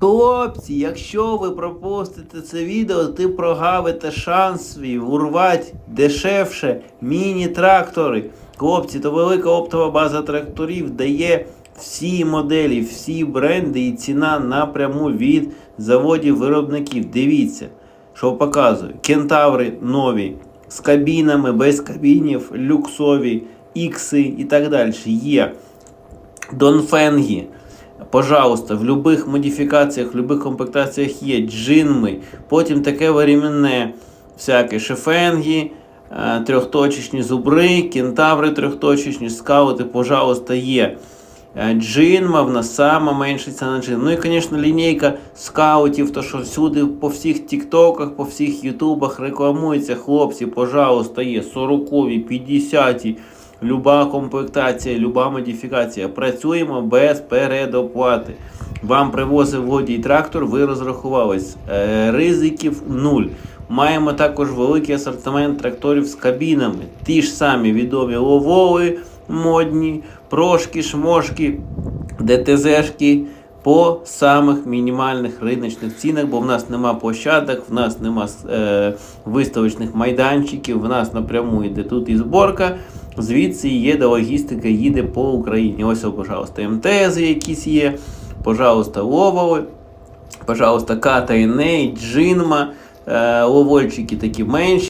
Хлопці, якщо ви пропустите це відео, ти прогавите шанс свій урвати дешевше міні-трактори. Хлопці, то велика оптова база тракторів дає всі моделі, всі бренди і ціна напряму від заводів-виробників. Дивіться, що показую. Кентаври нові з кабінами, без кабінів, люксові, ікси і так далі. Є. Донфенгі. Пожалуйста, в будь-яких модифікаціях, в будь-яких комплектаціях є джинми, потім таке варіменне, всяке шефенгі, е, трьохточечні зубри, кентаври трьохточечні, скаути, пожалуйста, є. Е, Джинма в нас сама менша ціна джин. Ну і, звісно, лінійка скаутів, то що всюди по всіх тіктоках, по всіх ютубах рекламується, хлопці, пожалуйста, є 40-ві, 50-ті, люба комплектація, люба модифікація. Працюємо без передоплати. Вам привозив водій трактор, ви розрахувались. Е, ризиків нуль. Маємо також великий асортимент тракторів з кабінами. Ті ж самі відомі ловоли, модні, прошки, шмошки, ДТЗшки по самих мінімальних риночних цінах, бо в нас нема площадок, в нас нема е, виставочних майданчиків, в нас напряму йде тут і зборка. Звідси є де логістика, їде по Україні. Ось, пожалуйста, МТЗ якісь є, пожалуйста, ловоли, пожалуйста, Ката, Еней, Джинма, е, ловольчики такі менші.